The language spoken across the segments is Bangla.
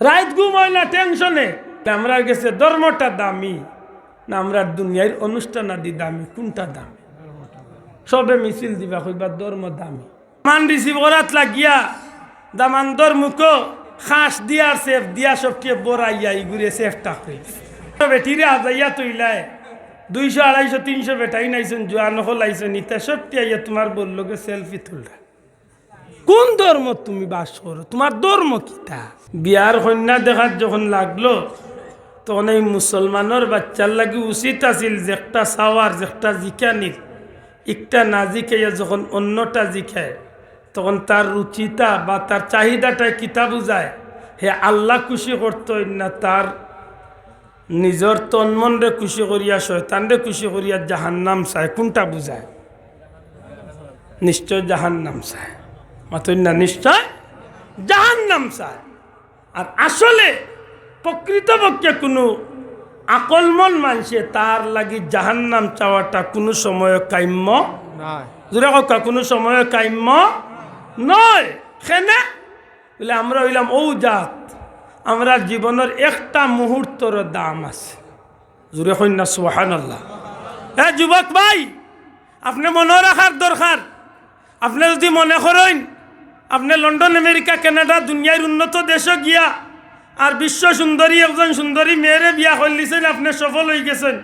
রাত ঘুম হয় না, টেনশনে। আমরা গেছে ধর্মটা দামি। না আমরা দুনিয়ার অনুষ্ঠান আদি দামি, কোনটা দামি? সবে মিছিল দিবা কইবা ধর্ম দামি। মান রিসিভ করাত লাগিয়া, দামান ধর্মুক খাস দিয়ার সেফ দিয়া সবটিয়ে বড়াইয়া ইগুরে সেফটা হই বেটিরে আজাইয়া তৈলায়, দুইশো, আড়াইশো, তিনশো বেটাই নাইছেন জোয়া নহল আইসেন ইতা সবটি আইয়া তোমার বললোকে সেলফি তুলরা। কোন ধর্ম তুমি বাস করো? তোমার ধর্ম কিতা? বিয়ার কন্যা দেখার যখন লাগল, তখন এই মুসলমানের বাচ্চার লাগি উচিত আছিল যে একটা সাওয়ার, যে একটা জিকানির একটা না জিখাইয়া যখন অন্যটা জিখায় তখন তার রুচিতা বা তার চাহিদাটা কিতা বুঝায় হে আল্লাহ খুশি করতো না তার নিজর তন্মনরে খুশি করিয়া, শয়তানরে খুশি করিয়া জাহান্নাম চায়। কোনটা বুঝায় নিশ্চয় জাহান্নাম চায়। না নিশ্চয়? জাহান্নাম চায় আর আসলে প্রকৃতপক্ষে কোনো আকলমন মানুষে তার লাগি জাহান্নাম চাওয়াটা কোনো সময় কাম্য? জোরে কথা কোনো সময় কাম্য? নয়। সেনে বলে আমরা হইলাম ও জাত আমরা জীবনের একটা মুহূর্তর দাম আছে। জোরে কন্যা সোহান আল্লাহ হ্যাঁ যুবক ভাই আপনি মনে রাখার দরকার। আপনি যদি মনে করেন আপনি লন্ডন, আমেরিকা, কানাডা, দুনিয়ার উন্নত দেশে গিয়া আর বিশ্ব সুন্দরী, একজন সুন্দরী মেয়েরে বিয়া করলিছেন আপনি সফল হয়ে গেছেন।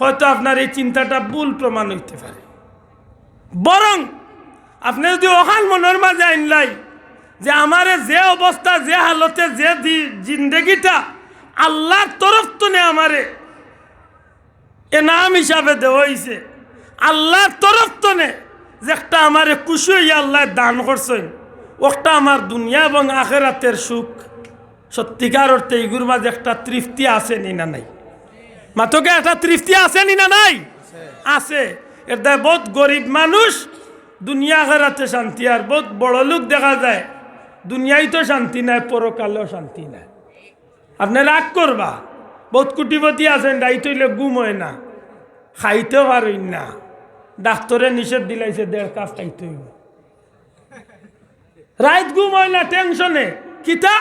হয়তো আপনার এই চিন্তাটা ভুল প্রমাণ হইতে পারে। বরং আপনি যদি অহান মনের মাঝে আইনলাই যে আমারে যে অবস্থা, যে হালতে, যে জিন্দেগিটা আল্লাহর তরফ তো নে আমারে এনাম হিসাবে দেওয়া হয়েছে আল্লাহর তরফ নে যে একটা আমারে খুশি হইয়া আল্লাহ দান করছেন। ওটা আমার দুনিয়া এবং আখেরাতের সুখ। সত্যিকার অর্থে এগুর মাঝে একটা তৃপ্তি আছে নি না নাই? মাতকে একটা তৃপ্তি আছে নি না নাই? আছে। এটা বহুত গরিব মানুষ, দুনিয়া আখেরাতে শান্তি, আর বহুত বড় লোক দেখা যায় দুনিয়ায় তো শান্তি নাই, পরকালেও শান্তি নাই। আপনি রাগ করবা। বহুত কুটিপতি আছেন ডাইতে হইলে গুম হয় না। খাইতেও পারেন না। ডাক্তরে নিষেধ দিলাইছে, দেড় কাপ খাইতে হইব। রাইত গুম হয় না টেনশনে কিতা?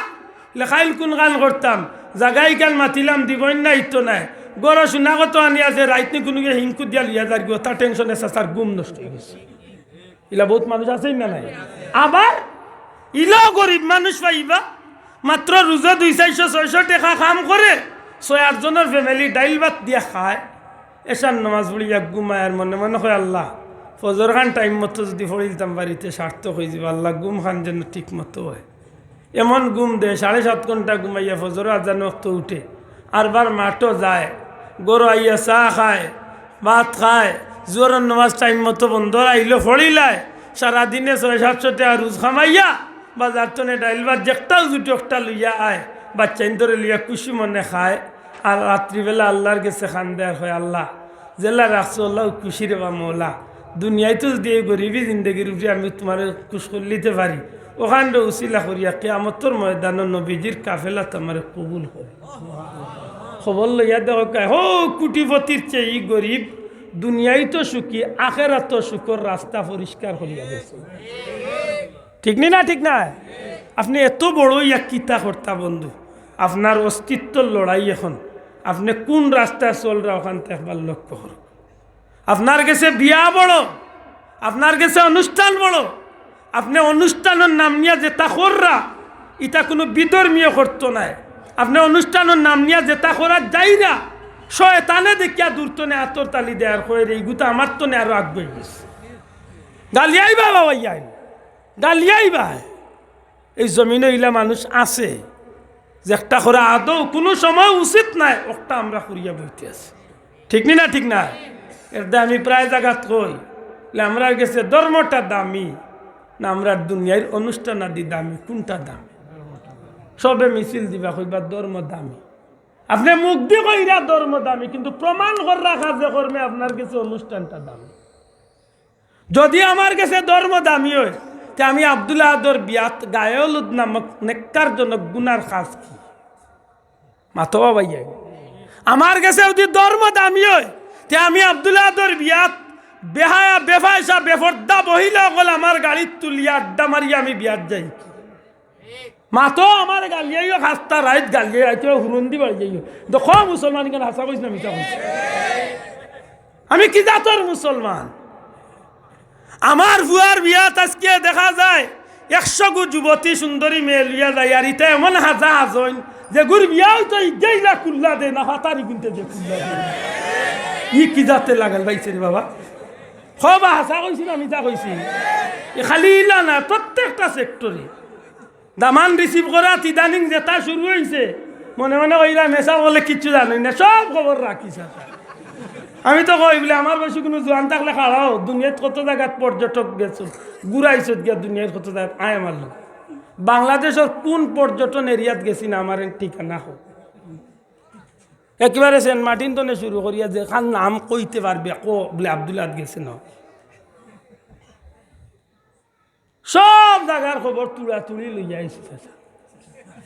লেখাইল কোন গান করতাম। জাগাই গান মাতিলাম দিবই না ইতো নাই। গড় শুনা আনি আছে রাইত নি কোনো হিংকু দিয়া লিয়া যার গিয়ে তার টেনশনে সার গুম নষ্ট হয়ে গেছে। ইলা বহুত মানুষ আছেই না নাই? আবার ইলাও গরিব মানুষ পাইবা মাত্র রোজা দুই চারশো ছয়শো টাকা কাম করে ছয় আটজনের ফ্যামিলি ডাইল ভাত দিয়া খায় এসার নামাজ এক ঘুমায় আর মনে মনে হয় আল্লাহ ফজর খান টাইম মতো যদি পড়িলতাম বাড়িতে, সার্থক হয়ে যাব আল্লাহ গুম খান যেন ঠিক মতো হয়। এমন গুম দে সাড়ে সাত ঘণ্টা ঘুমাইয়া ফজর আজান অক্ত উঠে। আরবার মাঠও যায়, গরু আইয়া চাহ খায়, ভাত খায় জোরের নামাজ টাইম মতো বন্ধ আইলো ফড়িলায়। সারাদিনে ছয় সাতশো টাকা রোজ খামাইয়া, বাজার টনে ডাইল বা যেটাও জুটি একটা লইয়া আয়। বাচ্চা ধরে লইয়া খুশি মনে খায়। আর রাত্রিবেলা আল্লাহর গেছে খান দেয়ার হয় আল্লাহ। জেলা রাখছো আল্লাহ খুশি রে বা মৌলা। দুনিয়ায় তো যদি এই গরিবি জিন্দগির উপরে আমি তোমার খুশ করে নিতে পারি, ওখান উচিলা করিয়া কেয়ামতর ময়দান নবীজির কাফেলা তোমার কবুল করে খবর লইয়া দেখো হো, কুটিপতির চেয়ে ই গরিব দুনিয়ায় তো সুখী, আখেরাত তো সুখর রাস্তা পরিষ্কার করিয়া গেছে ঠিক নি না, ঠিক না? আপনি এত বড় ইয়া কিতা কর্তা বন্ধু, আপনার অস্তিত্বর লড়াই এখন, আপনি কোন রাস্তায় চলরা ওখান থেকে একবার লক্ষ্য করুন আপনার কাছে বিয়া বড়, আপনার কাছে অনুষ্ঠান বড়, আপনি অনুষ্ঠানের নাম নিয়ে যেটা কররা এটা কোনো বিধর্মীয় করতো নাই। আপনি অনুষ্ঠানের নাম নিয়ে যেটা করার যাই না শয়তানে দেখিয়া দূরতনে আতর তালি দেয়ার হয়ে এই গুতা আমার তো নে আরও আগ্রহী গেছে গালিয়াই বা বাবা ইয়াই গালিয়াই বা এই জমিনে ইলা মানুষ আছে, যে একটা করে আদৌ কোনো সময় উচিত নাই, একটা আমরা করিয়া বইতে আছি। ঠিক নি না, ঠিক না? এর দা আমি প্রায় জায়গাত কই আমরা গেছে ধর্মটা দামি। না, আমরা দুনিয়ার অনুষ্ঠান আদি দামি, কোনটা দামি? সবে মিছিল দিবা কইবা ধর্ম দামি। আপনি মুখ দিয়ে কইরা ধর্ম দামি, কিন্তু প্রমাণ করে রাখা যে কর্মে আপনার কাছে অনুষ্ঠানটা দামি। যদি আমার কাছে ধর্ম দামি হয়, তে আমি আবদুল্লাহ আদর বিয়াত গায়লুদ নামক নেককারজনক গুনার কাজ কি? মাথবা ভাইয়া আমার কাছে যদি ধর্ম দামি হয় তে আমি আবদুল্লাহ আদর বিয়াত বেহায়া, বেফায়সা, বেফর্দা বহিলা গল আমার গাড়ির তুলিয়া আড্ডা মারিয়া আমি বিয়াত যাই। মাতো আমার গালিয়াইও খাস্তা, রাইত গালিয়াই, আইতে হুরন্দি বাড়ি যাইও। দেখ, মুসলমান কেন হাসা কইস না মিছা কইস আমি কি জাতর মুসলমান আমার ভুয়ার বিয়াত আজকে দেখা যায়, একশো গু যুবতী সুন্দরী মেয়ে লিয়া যায় আর ইটা এমন হাজা হাজইন, যে গুর বিয়া হইতো ইগেইলা কুল্লা দে, না হাতারি গুনতে যে কুল্লা দে। ই কি যাতে লাগাল পাইছে রে বাবা? খবা হাসা কইছি না মিছা কইছি। খালি ইলা না, প্রত্যেকটা সেক্টরে দামান রিসিভ করা, তিদানিং যেটা শুরু হয়েছে মনে মনে ওইরা মেশা বলে কিচ্ছু জানি না, সব খবর রাখিস আমি তো কই বলে, আমার বয়সে কোনো জোয়ান থাকলে খাড়াও দুনিয়াত কত জায়গাত পর্যটক গেছো ঘুরাইছত গিয়া দুনিয়ার কত জায়গাত, আয় আমার লোক। বাংলাদেশের কোন পর্যটন এরিয়াত গেছি না, আমার ঠিকানা হোক। একেবারে সেন্ট মার্টিন তনে শুরু করিয়া যে খান নাম কইতে পারবে, কো বলে আবদুল্লাহ গেছে না। সব জায়গার খবর তুলা তুলি লইয়া আইসি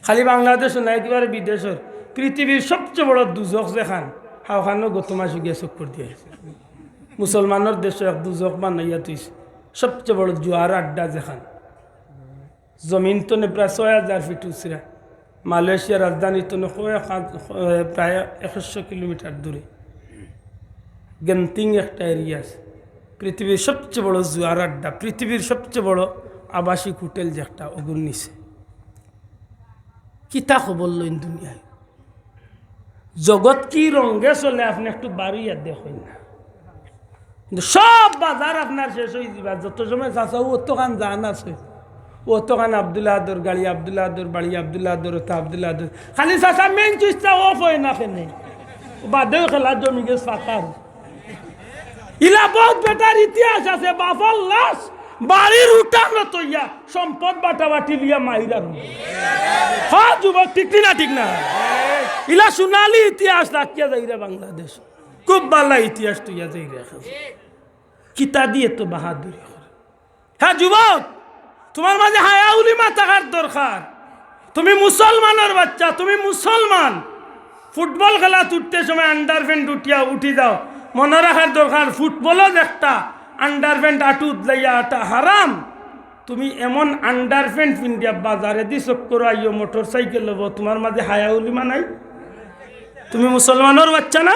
খালি বাংলাদেশ না, একেবারে বিদেশের, পৃথিবীর সবচেয়ে বড় দুজক যেখান হাওখানো গত মাসে গিয়ে চক্কর দিয়ে মুসলমানের দেশে এক দুজক বানাইয়া তুইছে সবচেয়ে বড় জুয়ার আড্ডা যেখান জমিন তো প্রায় ছয় হাজার ফিট উচরা মালয়েশিয়ার রাজধানী তো প্রায় একশো কিলোমিটার দূরে। গেন্তিং একটা এরিয়া আছে। পৃথিবীর সবচেয়ে বড় জুয়ার আড্ডা, পৃথিবীর সবচেয়ে বড় আবাসিক হোটেল যে একটা ওগুর নিচে কিতা খবর লইন দুনিয়ায়? জগৎ কি রঙ্গে চলে, আপনি একটু বাড়িয়া দেখেন না। কিন্তু সব বাজার আপনার শেষ হয়ে যাবে। যত সময় চাষা অত খান জান আছে। অত খান আবদুল্লাহ আদর গাড়ি আবদুল্লাহ আদর বাড়ি আবদুল্লাহ আদর ওটা আবদুল্লাহ আদর। খালি চাষা মেন চুইসটা অফ হয় না কেনে? বাদেও খেলা জমি গেছে ফাঁকার ইলা বহুত বেটার ইতিহাস আছে বাফল লাশ বাড়ির উঠান তৈয়া সম্পদ বাটাবাটি লিয়া মাইরার হ্যাঁ যুবক ঠিক না ঠিক না? ইলা সোনালি ইতিহাস রাখিয়া যাই রে বাংলাদেশ। খুব ভালো ইতিহাস তুইয়া যাই রে কিতা দিয়ে তো বাহাদুরি হ্যাঁ যুবক তোমার মাঝে হায়াউলি মা থাকার দরকার। তুমি মুসলমানের বাচ্চা, তুমি মুসলমান। ফুটবল খেলা তুটতে সময় আন্ডার প্যান্ট উঠিয়া উঠি যাও। মনে রাখার দরকার, ফুটবলও একটা আন্ডার প্যান্ট আটু উদলাইয়া আটা হারাম। তুমি এমন আন্ডার প্যান্ট পিন্ডিয়া বাজারে দি চক্কর আইও মোটর সাইকেল লব তোমার মাঝে হায়াউলি মা নাই? তুমি মুসলমানের বাচ্চা না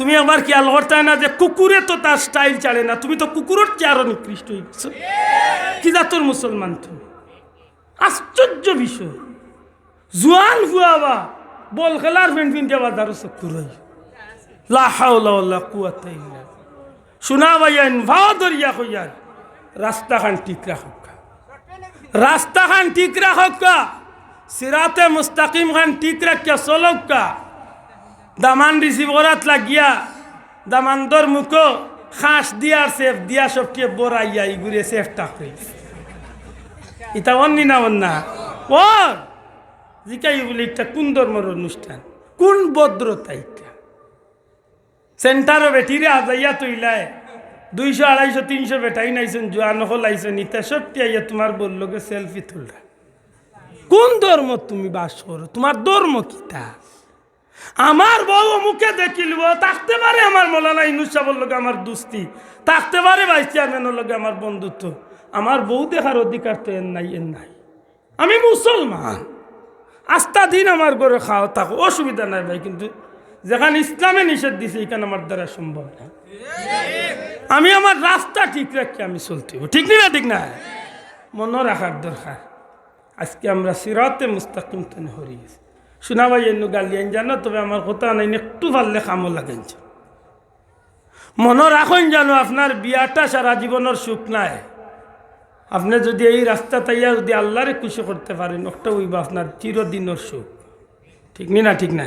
তুমি আবার খেয়াল করতে না যে কুকুরে তো তার স্টাইল চালে না। তুমি তো কুকুরের চেয়ে আরও নিকৃষ্ট হয়ে গেছো। কি জাতর মুসলমান তুমি? আশ্চর্য বিষয়। জোয়ান হুয়াবা বল খেলার ফেন ফিন দেওয়া দারো চক্কর রাস্তা খান ঠিক রাখক রাস্তা খান ঠিক রাখক সিরাতে মুস্তাকিম খান ঠিক রাখিয়া চলক দামান রিসিভ করাত লাগিয়া দামান্দর মুখো, খাস দিয়ার সেফ, দিয়া সবটিয়ে বড়াইয়া ইগুরে সেফটা হই ইতা অন্নি না। অন্না ওর! জিকাই বলি একটা কোন ধর্মের অনুষ্ঠান? কোন ভদ্রতা এটা সেন্টারও বেটিরে আজাইয়া তৈলায়। দুইশো, আড়াইশো, তিনশো বেটাই নাইছেন, জোয়ান হল ইতা সবটি আইয়া তোমার বললোকে সেলফি তুলরা। কোন ধর্ম তুমি বাস করো? তোমার ধর্ম কিতা? আমার বউ মুখে দেখিলব থাকতে পারে আমার মৌলানা ইনুসাবর লগে আমার দুস্তি থাকতে পারে ভাইস চেয়ারম্যানের লগে আমার বন্ধুত্ব। আমার বউ দেখার অধিকার তো এর নাই এর নাই। আমি মুসলমান। আস্থা দিন আমার ঘরে খাওয়া থাকো অসুবিধা নাই ভাই কিন্তু যেখানে ইসলামে নিষেধ দিছে এখানে আমার দ্বারা সম্ভব না। আমি আমার রাস্তা ঠিক রাখি আমি চলতে। ঠিক না ঠিক না? মনে রাখার দরকার। আজকে আমরা সিরাতে মুস্তাকিম তেনে হরিয়েছি। শোনা ভাই গালিয়েন গালিয়ান জানো তবে আমার কথা নাই একটু পারলে কামও লাগেন মনে রাখেন জানো, আপনার বিয়াটা সারা জীবনের সুখ নাই। আপনি যদি এই রাস্তা তাইয়া যদি আল্লাহরে খুশি করতে পারেন, একটা উইবা আপনার চিরদিনের সুখ। ঠিক নি না, ঠিক না